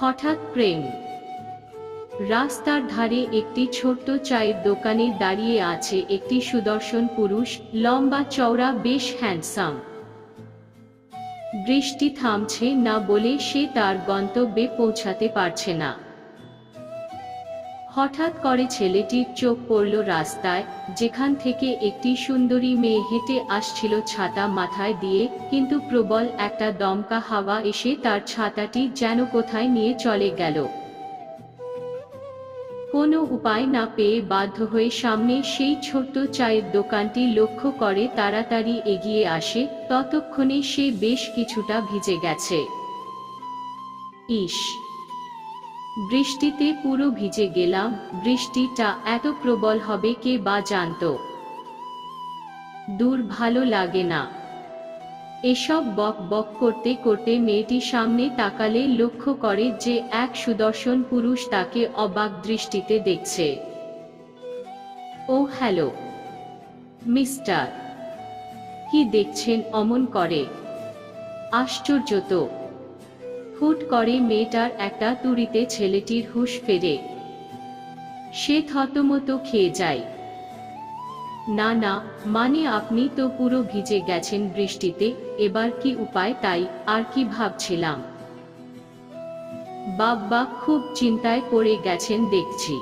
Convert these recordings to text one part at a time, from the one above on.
হঠাৎ প্রেম। রাস্তার ধারে একটি ছোট্ট চায়ের দোকানে দাঁড়িয়ে আছে একটি সুদর্শন পুরুষ, লম্বা চওড়া, বেশ হ্যান্ডসাম বৃষ্টি থামছে না বলে সে তার গন্তব্যে পৌঁছাতে পারছে না। হঠাৎ করে ছেলেটির চোখ পড়ল রাস্তায়, যেখান থেকে একটি সুন্দরী মেয়ে হেঁটে আসছিল ছাতা মাথায় দিয়ে, কিন্তু প্রবল একটা দমকা হাওয়া এসে তার ছাতাটি যেন কোথায় নিয়ে চলে গেল। কোনো উপায় না পেয়ে বাধ্য হয়ে সামনে সেই ছোট্ট চায়ের দোকানটি লক্ষ্য করে তাড়াতাড়ি এগিয়ে আসে, ততক্ষণে সে বেশ কিছুটা ভিজে গেছে। ইস! বৃষ্টিতে পুরো ভিজে গেলাম, বৃষ্টিটা এত প্রবল হবে কে বা জানতো। দূর ভালো লাগে না। এসব বক বক করতে করতে মেয়েটি সামনে তাকালে লক্ষ্য করে যে এক সুদর্শন পুরুষ তাকে অবাক দৃষ্টিতে দেখছে। ও হ্যালো, মিস্টার, কি দেখছেন অমন করে? আশ্চর্য তো। হুট করে মেয়েটার একটা তুড়িতে ছেলেটির হুঁশ ফেরে। সে থতমত খেয়ে যায়। না না মানে আপনি তো পুরো ভিজে গেছেন বৃষ্টিতে, এবার কি উপায় তাই, আর কি ভাবছিলাম? বাব্বা খুব চিন্তায় পড়ে গেছেন দেখছি।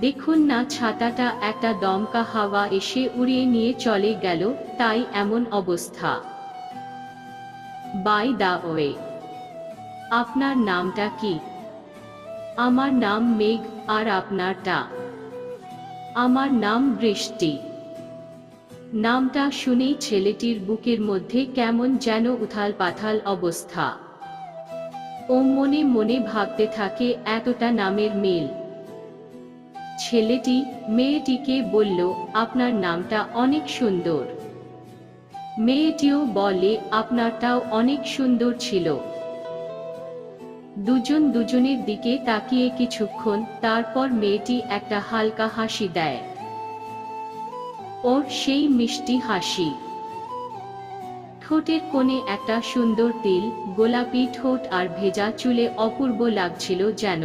দেখুন না, ছাতাটা একটা দমকা হাওয়া এসে উড়িয়ে নিয়ে চলে গেল, তাই এমন অবস্থা। বাই দা ওয়ে আপনার নামটা কি? আমার নাম মেঘ আর আপনারটা? আমার নাম বৃষ্টি। নামটা শুনেই ছেলেটির বুকের মধ্যে কেমন যেন উথাল পাথাল অবস্থা। ও মনে মনে ভাবতে থাকে এতটা নামের মিল। ছেলেটি মেয়েটিকে বলল, আপনার নামটা অনেক সুন্দর। মেয়েটিও বলে, আপনারটাও অনেক সুন্দর ছিল। দুজন দুজনের দিকে তাকিয়ে কিছুক্ষণ, তারপর মেয়েটি একটা হালকা হাসি দেয়। ওর সেই মিষ্টি হাসি। ঠোঁটের কোণে একটা সুন্দর তিল, গোলাপি ঠোঁট আর ভেজা চুলে অপূর্ব লাগছিল যেন।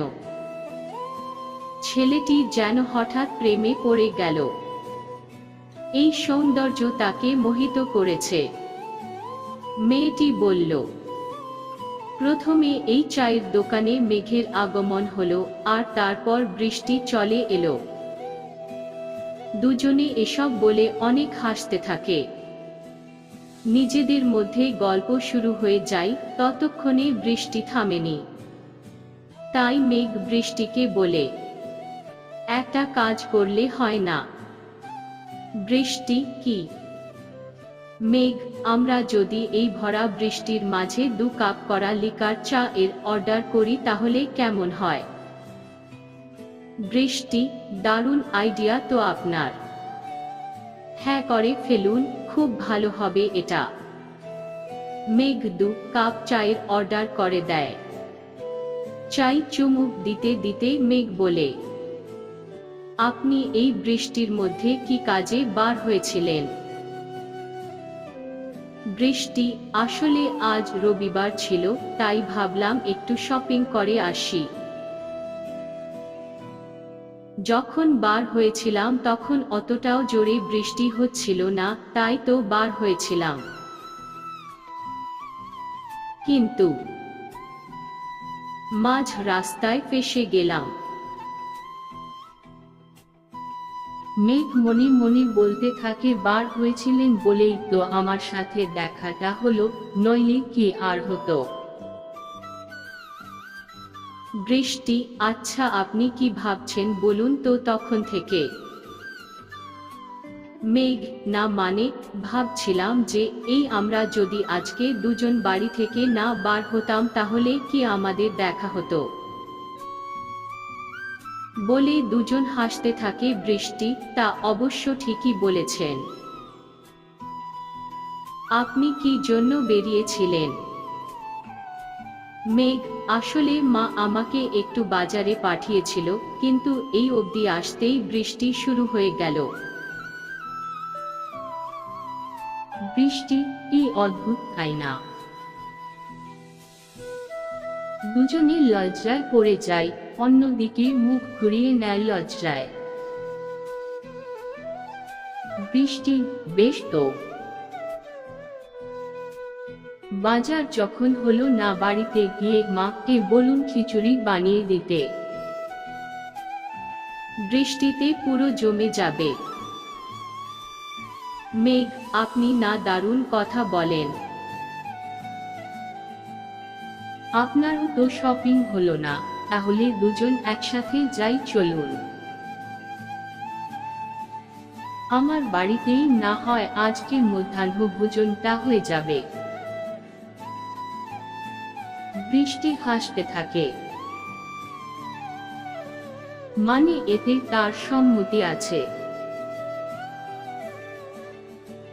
ছেলেটি যেন হঠাৎ প্রেমে পড়ে গেল। এই সৌন্দর্য তাকে মোহিত করেছে। মেয়েটি বলল, প্রথমে এই চায়ের দোকানে মেঘের আগমন হলো আর তারপর বৃষ্টি চলে এলো। দুজনে এসব বলে অনেক হাসতে থাকে। নিজেদের মধ্যে গল্প শুরু হয়ে যায়, ততক্ষণে বৃষ্টি থামেনি। তাই মেঘ বৃষ্টিকে বলে, একটা কাজ করলে হয় না। বৃষ্টি কি? মেঘ, আমরা যদি এই ভরা বৃষ্টির মাঝে দু কাপ করা লিকার চা এর অর্ডার করি তাহলে কেমন হয়? বৃষ্টি, দারুণ আইডিয়া তো আপনার। হ্যাঁ করে ফেলুন, খুব ভালো হবে এটা। মেঘ দু কাপ চায়ের অর্ডার করে দেয়। চাই চুমুক দিতে দিতে মেঘ বলে আপনি এই বৃষ্টির মধ্যে কি কাজে বার হয়েছিলেন? বৃষ্টি আসলে আজ রবিবার ছিল, তাই ভাবলাম একটু শপিং করে আসি। যখন বার হয়েছিলাম তখন অতটাও জোরে বৃষ্টি হচ্ছিল না, তাই তো বার হয়েছিলাম। কিন্তু মাঝ রাস্তায় ফেসে গেলাম। মেঘ মনে মনে বলতে থাকে, বার হয়েছিলেন বলেই তো আমার সাথে দেখাটা হলো, নইলে কি আর হতো? বৃষ্টি আচ্ছা আপনি কি ভাবছেন বলুন তো তখন থেকে? মেঘ, না মানে ভাবছিলাম যে, এই আমরা যদি আজকে দুজন বাড়ি থেকে না বার হতাম তাহলে কি আমাদের দেখা হতো? বলে দুজন হাসতে থাকে বৃষ্টি, তা অবশ্য ঠিকই বলেছেন। আপনি কি জন্য বেরিয়েছিলেন? মেঘ, আসলে মা আমাকে একটু বাজারে পাঠিয়েছিল, কিন্তু এই অবধি আসতেই বৃষ্টি শুরু হয়ে গেল। বৃষ্টি, কি অদ্ভুত, তাই না? দুজনে লজ্জায় পড়ে যায় অন্যদিকে মুখ ঘুরিয়ে নেয় লজ্জায় বৃষ্টি বেশ তো। বাজার যখন হলো না বাড়িতে গিয়ে মাকে বলুন খিচুড়ি বানিয়ে দিতে। বৃষ্টিতে পুরো জমে যাবে। মেঘ, আপনি না দারুণ কথা বলেন। আপনারও তো শপিং হলো না। তাহলে দুজন একসাথে যাই, চলুন। আমার বাড়িতেই না হয় আজকের মধ্যাহ্ন ভোজনটা হয়ে যাবে। বৃষ্টি হাসতে থাকে। মানে এতে তার সম্মতি আছে।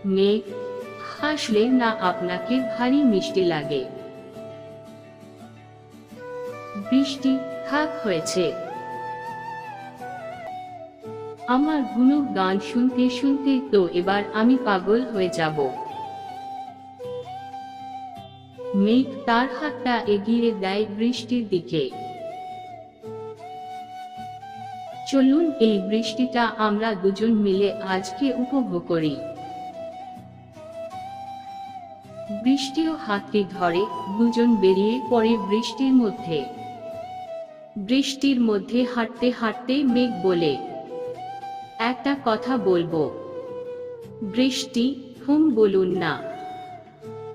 মেঘ, হাসলে না আপনাকে ভারী মিষ্টি লাগে। বৃষ্টি থাক হয়েছে। আমার গুনো গান শুনতে শুনতে তো এবার আমি পাগল হয়ে যাব। মেঘ তার হাতটা এগিয়ে দেয় বৃষ্টির দিকে। চলুন এই বৃষ্টিটা আমরা দুজন মিলে আজকে উপভোগ করি। বৃষ্টিও হাতটি ধরে, দুজন বেরিয়ে পড়ে বৃষ্টির মধ্যে। বৃষ্টির মধ্যে হাঁটতে হাঁটতে মেঘ বলে, একটা কথা বলব। বৃষ্টি, হুম বলুন না।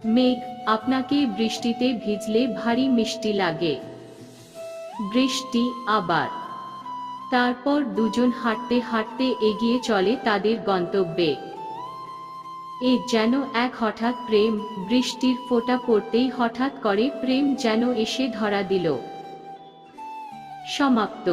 মেঘ, আপনাকে বৃষ্টিতে ভিজলে ভারী মিষ্টি লাগে। বৃষ্টি আবার। তারপর দুজন হাঁটতে হাঁটতে এগিয়ে চলে তাদের গন্তব্যে। এ যেন এক হঠাৎ প্রেম, বৃষ্টির ফোঁটা পড়তেই হঠাৎ করে প্রেম যেন এসে ধরা দিল। সমাপ্ত।